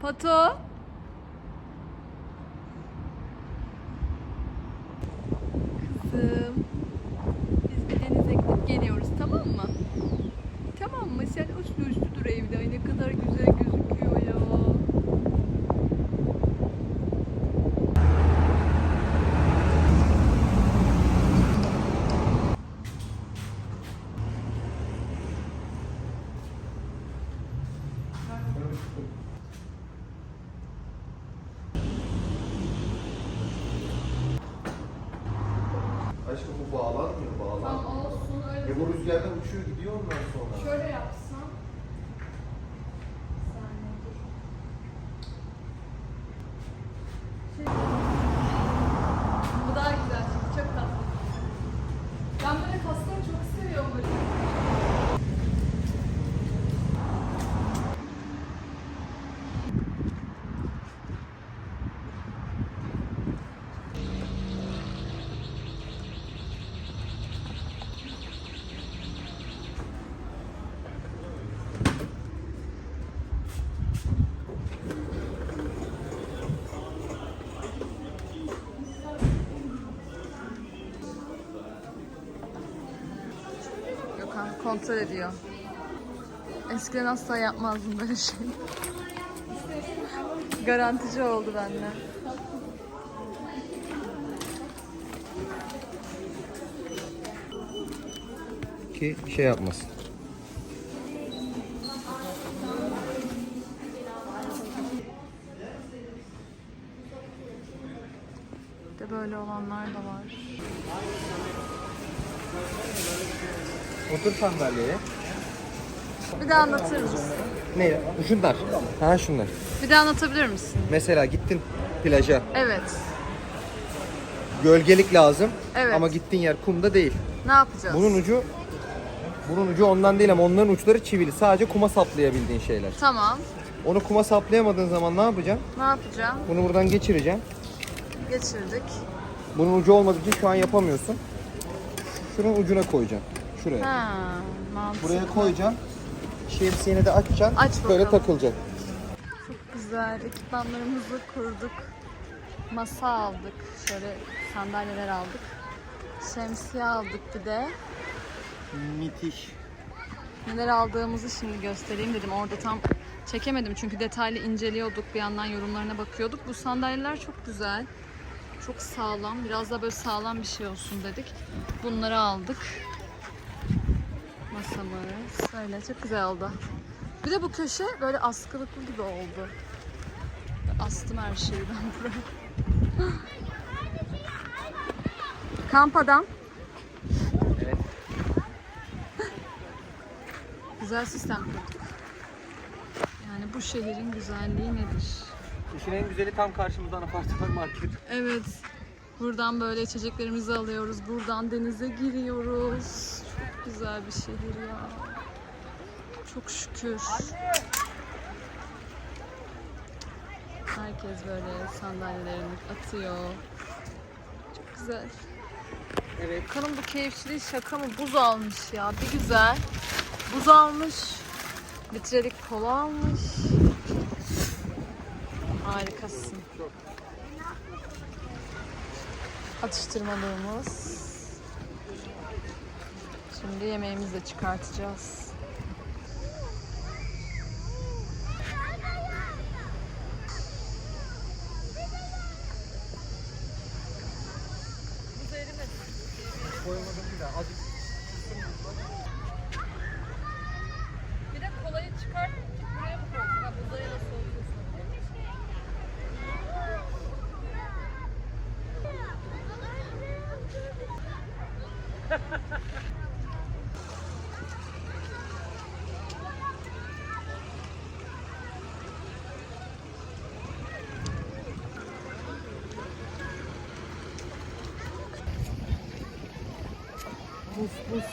Pato. Kızım. Biz bir denize gidip geliyoruz tamam mı? Tamam mı? Sen uslu uslu dur evde. Ay ne kadar güzel gözüküyor ya. Aşkım bu bağlanmıyor, bağlanmıyor. olsun öyle. E bu rüzgardan uçuyor gidiyor ondan sonra. Şöyle yapsam. Kontrol ediyor. Eskiden asla yapmazdım böyle şey. Garantici oldu bende. Ki şey yapmasın. De böyle olanlar da var. Otur sandalyeye. Bir de anlatır mısın? Ne? Şunlar. Ha şunlar. Bir de anlatabilir misin? Mesela gittin plaja. Evet. Gölgelik lazım. Evet. Ama gittiğin yer kumda değil. Ne yapacağız? Bunun ucu bunun ucu ondan değil ama onların uçları çivili. Sadece kuma saplayabildiğin şeyler. Tamam. Onu kuma saplayamadığın zaman ne yapacaksın? Ne yapacağım? Bunu buradan geçireceksin. Geçirdik. Bunun ucu olmadığı için şu an yapamıyorsun. Şunun ucuna koyacaksın. Şuraya. Ha, mantıklı. Buraya koyacaksın. Şemsiyeni de açacaksın. Aç Böyle bakalım. takılacak. Çok güzel. Ekipmanlarımızı kurduk. Masa aldık. Şöyle sandalyeler aldık. Şemsiye aldık bir de. Müthiş. Neler aldığımızı şimdi göstereyim dedim. Orada tam çekemedim çünkü detaylı inceliyorduk. Bir yandan yorumlarına bakıyorduk. Bu sandalyeler çok güzel. Çok sağlam. Biraz da böyle sağlam bir şey olsun dedik. Bunları aldık. Masamız. Böyle çok güzel oldu. Bir de bu köşe böyle askılıklı gibi oldu. Astım her şeyi ben buraya. Kamp adam. Evet. Güzel sistem kurduk. Yani bu şehrin güzelliği nedir? İşin en güzeli tam karşımızdan apartman market. Evet. Buradan böyle içeceklerimizi alıyoruz. Buradan denize giriyoruz. Çok güzel bir şehir ya. Çok şükür. Herkes böyle sandalyelerini atıyor. Çok güzel. Evet. Kanım bu keyifçiliği şaka mı? Buz almış ya. Bir güzel. Buz almış. Litrelik kola almış. Harikasın. Atıştırmalığımız. Şimdi yemeğimizi de çıkartacağız. Koymadım bir daha. Azıcık Bir de kolayı çıkart. Buraya mı koydun? Ha, buzdayı da soğutuyorsun. Buz buz.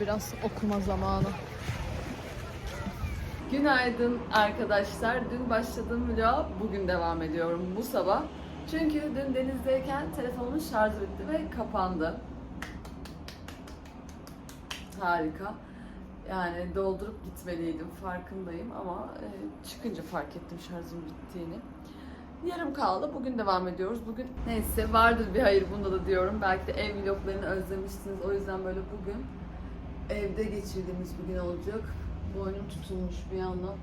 Biraz okuma zamanı. Günaydın arkadaşlar. Dün başladığım vloga bugün devam ediyorum. Bu sabah Çünkü dün denizdeyken telefonumun şarjı bitti ve kapandı. Harika. Yani doldurup gitmeliydim farkındayım ama e, çıkınca fark ettim şarjım bittiğini. Yarım kaldı. Bugün devam ediyoruz. Bugün neyse vardır bir hayır bunda da diyorum. Belki de ev vloglarını özlemişsiniz. O yüzden böyle bugün evde geçirdiğimiz bir gün olacak. Boynum tutulmuş bir yandan.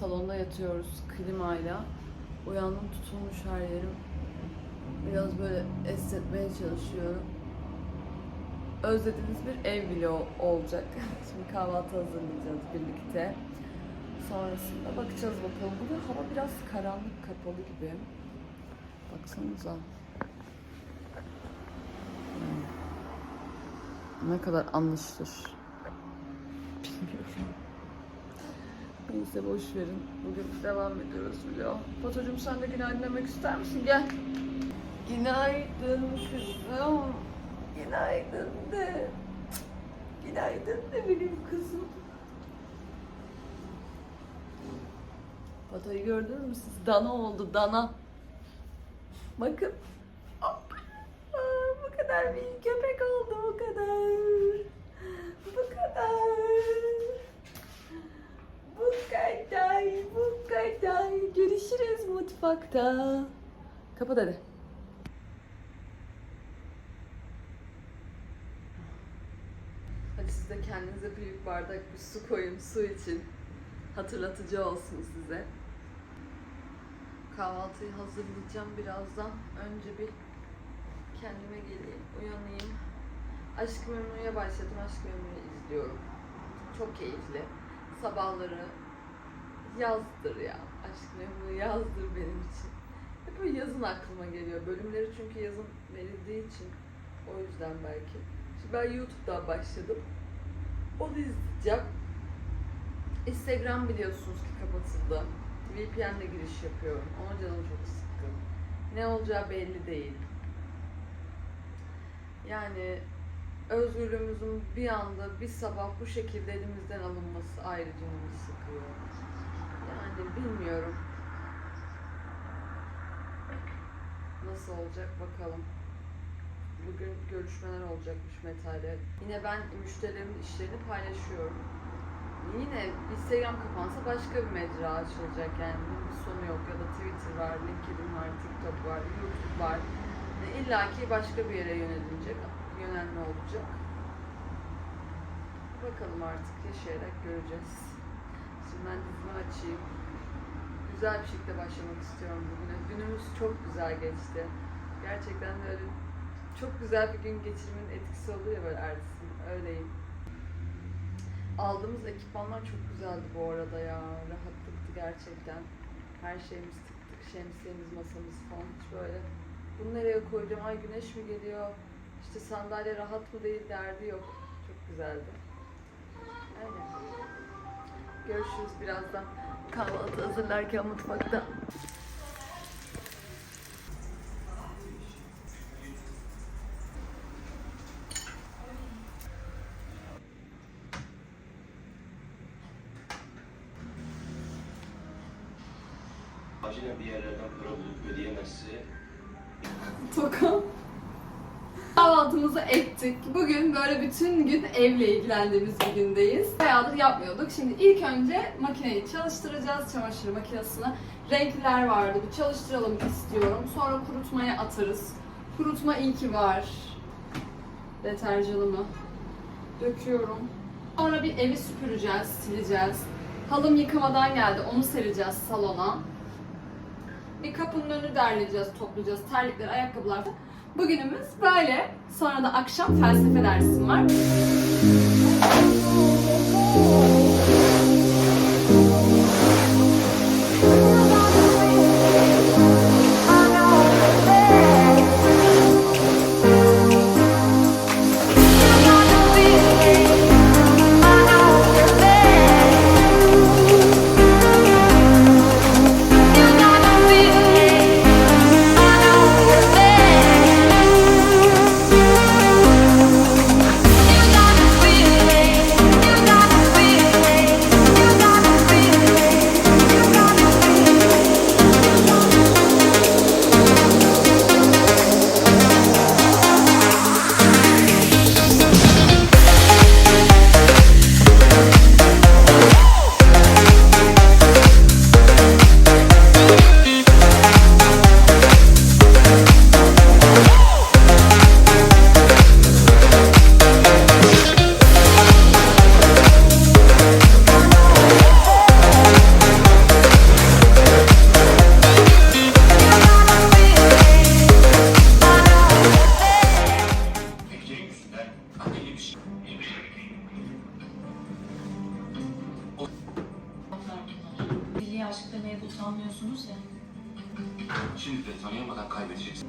Salonda yatıyoruz klimayla. Uyandım tutulmuş her yerim. Biraz böyle esnetmeye çalışıyorum. Özlediğiniz bir ev vlogu olacak. Şimdi kahvaltı hazırlayacağız birlikte. Sonrasında bakacağız bakalım. Bugün hava biraz karanlık kapalı gibi. Baksanıza. Hmm. Ne kadar anlaşılır. Bilmiyorum. Neyse boş verin. Bugün devam ediyoruz vlog. Fatocuğum sen de günaydın demek ister misin? Gel. Günaydın kızım. Günaydın de. Günaydın de benim kızım. Fatoyu gördünüz mü siz? Dana oldu, dana. Bakın. Aa, bu kadar bir köpek oldu, bu kadar. Bu kadar. Bu kadar, bu kadar. Görüşürüz mutfakta. Kapat hadi. Hadi siz de kendinize büyük bardak bir su koyun su için. Hatırlatıcı olsun size. Kahvaltıyı hazırlayacağım birazdan. Önce bir kendime geleyim, uyanayım. Aşk Memnu'ya başladım. Aşk Memnu'yu izliyorum. Çok keyifli. Sabahları yazdır ya. Aşk Memnu yazdır benim için. Hep böyle yazın aklıma geliyor. Bölümleri çünkü yazın verildiği için. O yüzden belki. Şimdi ben YouTube'dan başladım. Onu izleyeceğim. Instagram biliyorsunuz ki kapatıldı. VPN'le giriş yapıyorum. Ona canım çok sıkkın. Ne olacağı belli değil. Yani özgürlüğümüzün bir anda bir sabah bu şekilde elimizden alınması ayrı canımı sıkıyor. Yani bilmiyorum. Nasıl olacak bakalım. Bugün görüşmeler olacakmış Meta'yla. Yine ben müşterilerimin işlerini paylaşıyorum. Yine Instagram kapansa başka bir mecra açılacak yani bunun bir sonu yok ya da Twitter var, LinkedIn var, TikTok var, YouTube var. İlla ki başka bir yere yönelinecek, yönelme olacak. Bakalım artık yaşayarak göreceğiz. Şimdi ben dizimi açayım. Güzel bir şekilde başlamak istiyorum bugüne. Günümüz çok güzel geçti. Gerçekten böyle çok güzel bir gün geçirmenin etkisi oluyor böyle ertesi. Öyleyim. Aldığımız ekipmanlar çok güzeldi bu arada ya. Rahatlıktı gerçekten. Her şeyimiz tık tık, şemsiyemiz, masamız falan hiç böyle. Bunu nereye koyacağım? Ay güneş mi geliyor? İşte sandalye rahat mı değil derdi yok. Çok güzeldi. Aynen. Görüşürüz birazdan. Kahvaltı hazırlarken mutfakta. acilen bir yerlerden para bulup ödeyemezse Tokam. Kahvaltımızı ettik. Bugün böyle bütün gün evle ilgilendiğimiz bir gündeyiz. Bayağıdır yapmıyorduk. Şimdi ilk önce makineyi çalıştıracağız, çamaşır makinesini. Renkliler vardı, bir çalıştıralım istiyorum. Sonra kurutmaya atarız. Kurutma ilki var. Deterjanımı döküyorum. Sonra bir evi süpüreceğiz, sileceğiz. Halım yıkamadan geldi, onu sereceğiz salona. Bir kapının önünü derleyeceğiz, toplayacağız. Terlikler, ayakkabılar. Bugünümüz böyle. Sonra da akşam felsefe dersim var. tanımaya utanmıyorsunuz ya. Şimdi de tanıyamadan kaybedeceksin.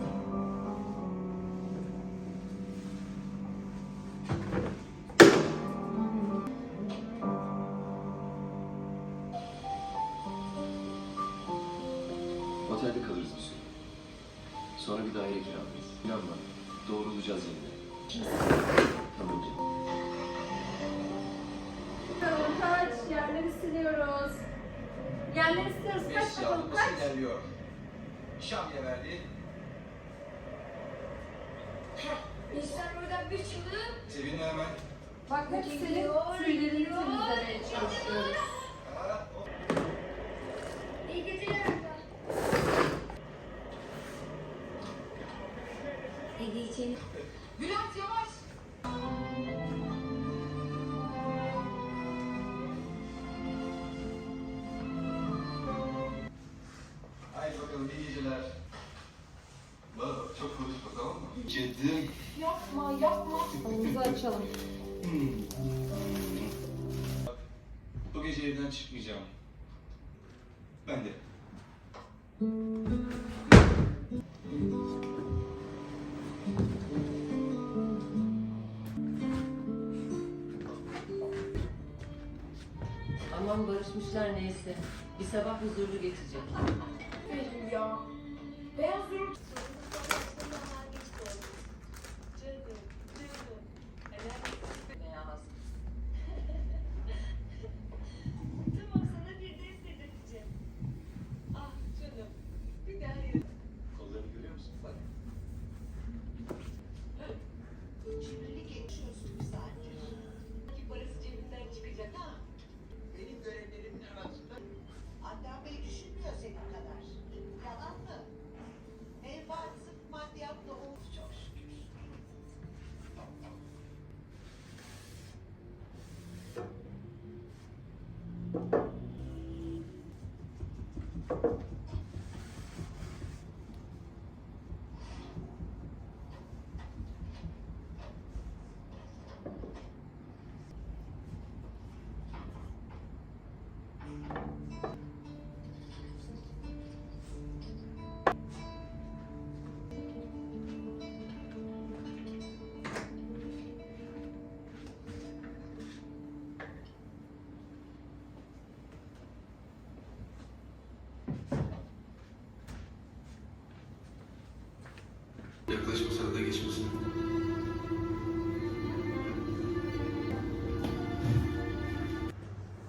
Şamya verdi. İşler oradan bir çıktı. Sevinme hemen. Bak hepsinin tüylerini temizlemeye çalışıyoruz. İyi geceler. İyi geceler. Bülent yavaş. Bak, bu gece evden çıkmayacağım. Ben de. Aman barışmışlar neyse. Bir sabah huzurlu geçecek. Yaklaşmasa da geçmesin.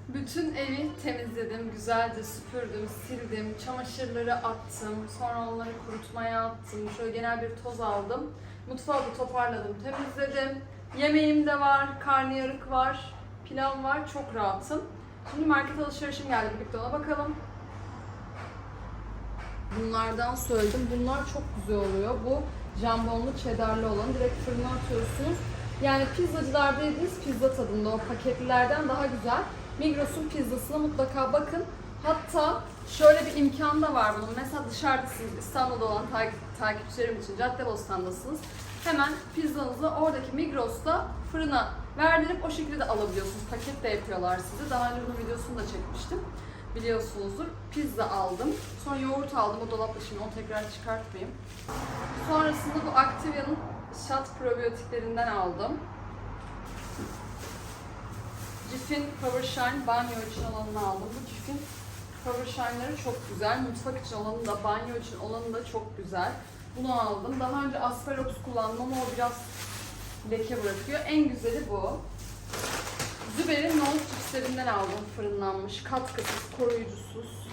Bütün evi temizledim, güzelce süpürdüm, sildim, çamaşırları attım, sonra onları kurutmaya attım, şöyle genel bir toz aldım. Mutfağı da toparladım, temizledim. Yemeğim de var, karnıyarık var, pilav var, çok rahatım. Şimdi market alışverişim geldi, birlikte ona bakalım. Bunlardan söyledim, bunlar çok güzel oluyor. Bu jambonlu, cheddarlı olan, direkt fırına atıyorsunuz. Yani pizzacılarda yediğiniz pizza tadında o paketlilerden daha güzel. Migros'un pizzasına mutlaka bakın. Hatta şöyle bir imkan da var bunun. Mesela dışarıdasınız, İstanbul'da olan takip, takipçilerim için Caddebostan'dasınız. Hemen pizzanızı oradaki Migros'ta fırına verdirip o şekilde de alabiliyorsunuz. Paket de yapıyorlar size. Daha önce bunun videosunu da çekmiştim. Biliyorsunuzdur. Pizza aldım. Sonra yoğurt aldım. O dolapta şimdi onu tekrar çıkartmayayım. Sonrasında bu Activia'nın shot probiyotiklerinden aldım. Cif'in Power Shine banyo için olanını aldım. Bu Cif'in Power Shine'ları çok güzel. Mutfak için olanı da, banyo için olanı da çok güzel. Bunu aldım. Daha önce Asperox kullandım ama o biraz leke bırakıyor. En güzeli bu. Züber'in nohut cipslerinden aldım fırınlanmış. Katkısız, koruyucusuz.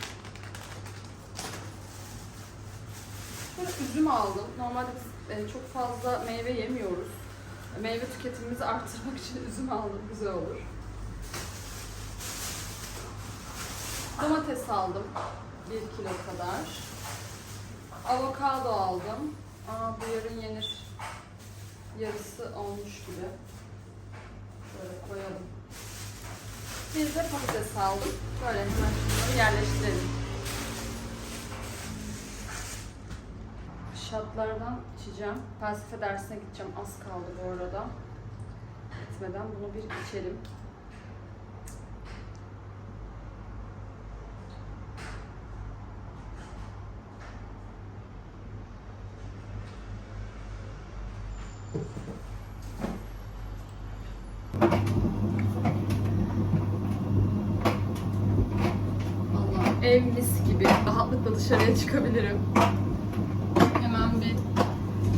Sonra üzüm aldım. Normalde biz e, çok fazla meyve yemiyoruz. Meyve tüketimimizi arttırmak için üzüm aldım. Güzel olur. Domates aldım. 1 kilo kadar. Avokado aldım. Aa bu yarın yenir. Yarısı olmuş gibi. Şöyle koyalım. Bir de patates aldım. Böyle hemen şunları yerleştirelim. Şatlardan içeceğim. Felsefe dersine gideceğim. Az kaldı bu arada. Gitmeden bunu bir içelim. Allah ev mis gibi. Rahatlıkla dışarıya çıkabilirim. Hemen bir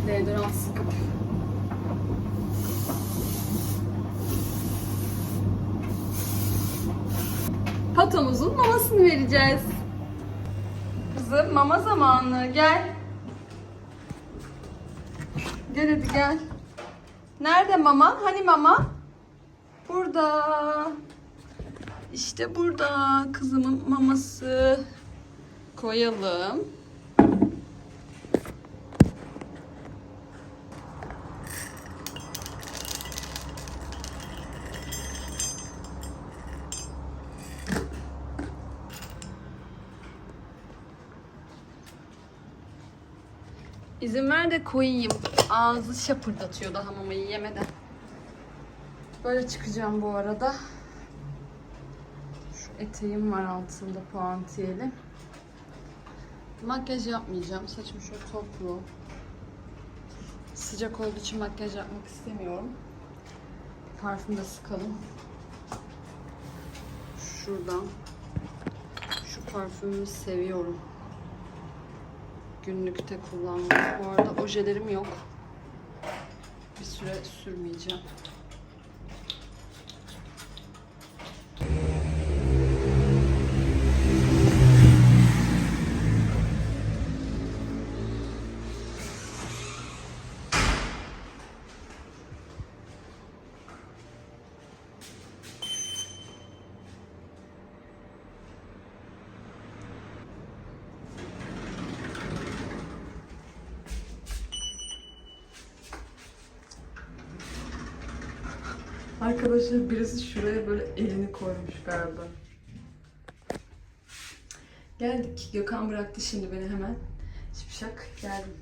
deodorant sıkıp Patomuzun mamasını vereceğiz. Kızım mama zamanı gel. Gel hadi gel. Nerede mama? Hani mama? Burada. İşte burada kızımın maması. Koyalım. İzin ver de koyayım. Ağzı şapırdatıyor daha mamayı yemeden. Böyle çıkacağım bu arada. Eteğim var altında puantiyeli. Makyaj yapmayacağım. Saçım şöyle toplu. Sıcak olduğu için makyaj yapmak istemiyorum. Parfüm de sıkalım. Şuradan. Şu parfümümü seviyorum. Günlükte kullanmak. Bu arada ojelerim yok. Bir süre sürmeyeceğim. Arkadaşlar birisi şuraya böyle elini koymuş galiba. Geldik. Gökhan bıraktı şimdi beni hemen. Şipşak geldim.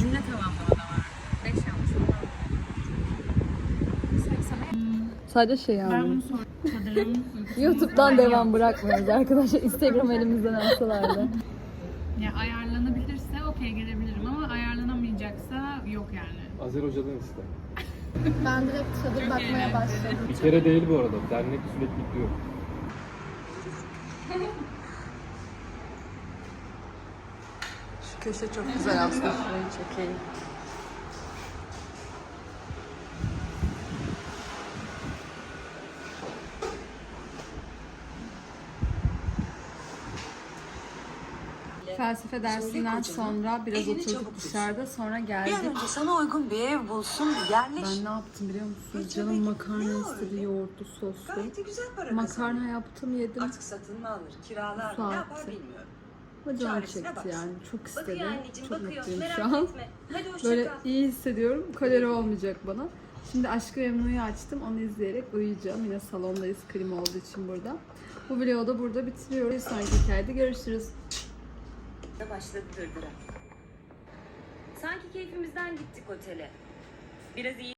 Cümle tamamlamada var. 5 yanlış oldu. Sadece şey Ben aldım. bunu sonra sanırım. YouTube'dan devam bırakmıyoruz arkadaşlar. Instagram elimizden alsalardı. Ya ayarlanabilirse okey gelebilirim ama ayarlanamayacaksa yok Azer Hoca'dan iste. Ben direkt çadır bakmaya başladım. Bir kere değil bu arada. Dernek sürekli gidiyor. Şu köşe çok güzel aslında. Şurayı çekeyim. Felsefe dersinden sonra biraz oturduk dışarıda sonra geldik. önce sana uygun bir ev bulsun, yerleş. Ben ne yaptım biliyor musun? Canım makarna istedi yoğurtlu soslu. Gayet de güzel para Makarna yaptım yedim. Artık satın mı alır, kiralar mı, ne yapar bilmiyorum. Ama canım çaresine çekti baksın. yani. Çok istedim. Bakıyor anneciğim Çok bakıyor. mutluyum Merak şu an. etme. Hadi hoşça Böyle kal. iyi hissediyorum. Kalori olmayacak bana. Şimdi Aşkı Memnu'yu açtım. Onu izleyerek uyuyacağım. Yine salondayız. Klima olduğu için burada. Bu vlogu da burada bitiriyoruz. Bir sonraki hikayede görüşürüz. Başladı dırdıra. Sanki keyfimizden gittik otele. Biraz iyi